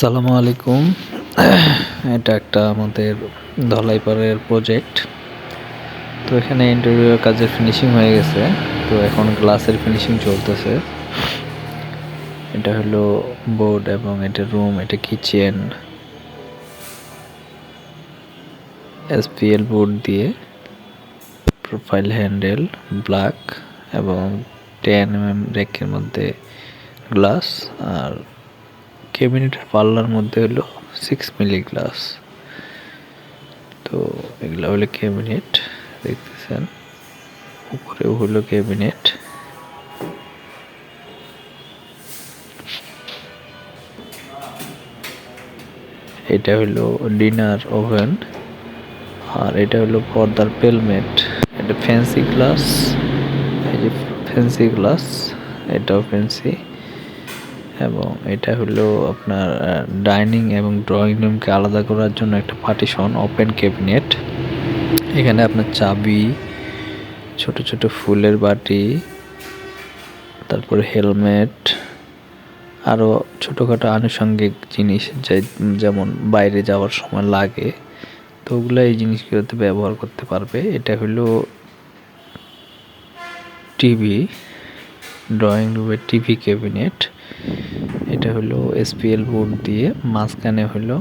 আসসালামু আলাইকুম। এটা একটা আমাদের ধলাইপাড়ের প্রজেক্ট তো এখানে ইন্টারভিউ কাজের ফিনিশিং হয়ে গেছে। তো এখন গ্লাসের ফিনিশিং চলতেছে। এটা হলো বোর্ড এবং এটা রুম এটা কিচেন এসপিএল বোর্ড দিয়ে প্রোফাইল হ্যান্ডেল ব্ল্যাক এবং টেন এম এম রেকের মধ্যে গ্লাস আর ক্যাবিনেটের পাল্লার মধ্যে হলো সিক্স মিলি গ্লাস তো এগুলো হলো ক্যাবিনেট দেখতেছেন। উপরেও হলো ক্যাবিনেট এটা হলো ডিনার ওভেন আর এটা হলো পর্দার পেলমেট এটা ফ্যান্সি গ্লাস এই যে ফ্যান্সি গ্লাস এটাও ফ্যান্সি এবং এটা হলো আপনার ডাইনিং এবং ড্রয়িং রুমকে আলাদা করার জন্য একটা পার্টিশন ওপেন ক্যাবিনেট এখানে আপনার চাবি, ছোট ছোট ফুলের বাটি, তারপরে হেলমেট আরও ছোটোখাটো আনুষঙ্গিক জিনিস যেমন বাইরে যাওয়ার সময় লাগে, তো ওগুলো এই জিনিসগুলোতে ব্যবহার করতে পারবে। এটা হলো টিভি ড্রয়িং রুমের টিভি ক্যাবিনেট এটা হলো এসপিএল বোর্ড দিয়ে মাঝখানে হলো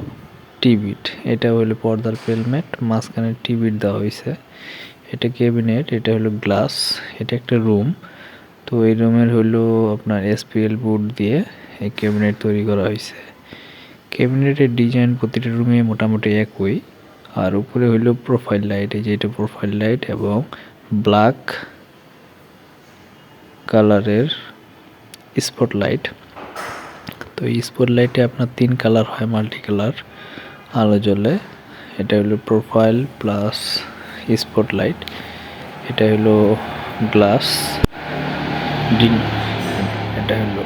টিভিট এটা হলো পর্দার পেলমেট মাঝখানে টিভিট দেওয়া হয়েছে এটা ক্যাবিনেট এটা হলো গ্লাস এটা একটা রুম তো এই রুমের হলো আপনার এসপিএল বোর্ড দিয়ে এই ক্যাবিনেট তৈরি করা হয়েছে ক্যাবিনেটের ডিজাইন প্রতিটা রুমে মোটামুটি একই। আর উপরে হইল প্রোফাইল লাইট এই যে এটা প্রোফাইল লাইট এবং ব্ল্যাক কালারের স্পটলাইট। তো এই স্পটলাইটে আপনার তিন কালার হয় মাল্টি কালার আলো জ্বলে। এটা হলো প্রোফাইল প্লাস স্পটলাইট। এটা হলো গ্লাস ডিন এটা হলো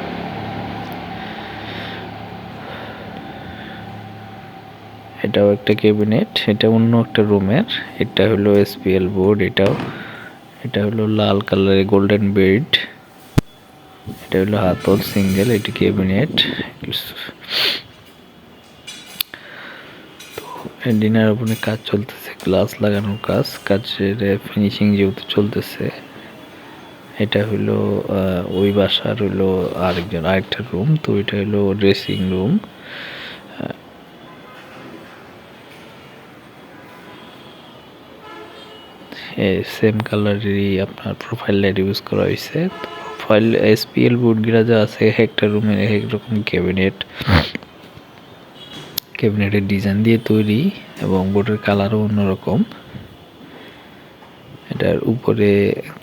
এটাও একটা ক্যাবিনেট, এটা অন্য একটা রুমের। এটা হলো এসপিএল বোর্ড, এটাও, এটা হলো লাল কালারের গোল্ডেন বেড। এটা হলো হাতল, সিঙ্গেল, এটি ক্যাবিনেট। ডিনার ওপরে কাজ চলতেছে, গ্লাস লাগানোর কাজ, কাজের ফিনিশিং যেহেতু চলতেছে, এটা হলো ওই বাসার হলো আরেকজন, আরেকটা রুম তো এটা হলো ড্রেসিং রুম সেম কালারেরই আপনার প্রোফাইল লাইট ইউজ করা হয়েছে প্রোফাইল এসপিএল বোর্ডগুলো যা আছে, একটা রুমের এক রকম ক্যাবিনেট ক্যাবিনেটের ডিজাইন দিয়ে তৈরি এবং বোর্ডের কালারও অন্যরকম। এটার উপরে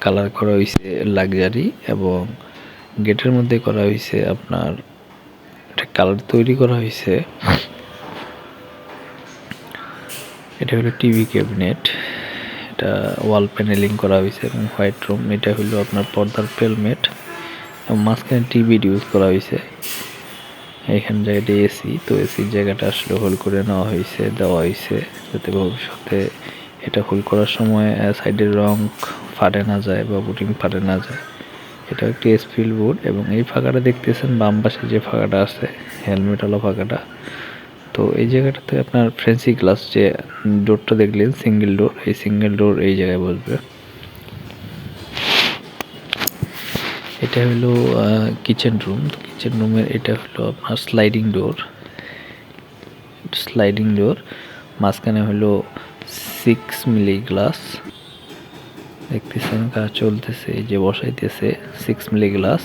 কালার করা হয়েছে লাক্সারি এবং গেটের মধ্যে করা হয়েছে আপনার, একটা কালার তৈরি করা হয়েছে এটা হলো টিভি ক্যাবিনেট এটা ওয়াল প্যানেলিং করা হয়েছে এবং হোয়াইট রুম এটা হলো আপনার পর্দার পেলমেট এবং মাঝখানে টিভি ইউজ করা হয়েছে এখান জায়গাটা এসি তো এসির জায়গাটা আসলে হোল করে নেওয়া হয়েছে দেওয়া হয়েছে যাতে ভবিষ্যতে এটা হোল করার সময় সাইডের রং ফাটে না যায় বা বুটিং ফাটে না যায়। এটা একটি এসপিল বোর্ড এবং এই ফাঁকাটা দেখতেছেন, বাম পাশে যে ফাঁকাটা আছে হেলমেটওয়ালা ফাঁকাটা তো এই জায়গাটাতে আপনার ফ্রেন্সি গ্লাস যে ডোরটা দেখলেন সিঙ্গেল ডোর এই সিঙ্গেল ডোর এই জায়গায় বসবে। এটা হলো কিচেন রুম কিচেন রুমের এটা হলো আপনার স্লাইডিং ডোর স্লাইডিং ডোর মাঝখানে হলো সিক্স মিলি গ্লাস দেখতেছেন কাজ চলতেছে যে বসাইতেছে সিক্স মিলি গ্লাস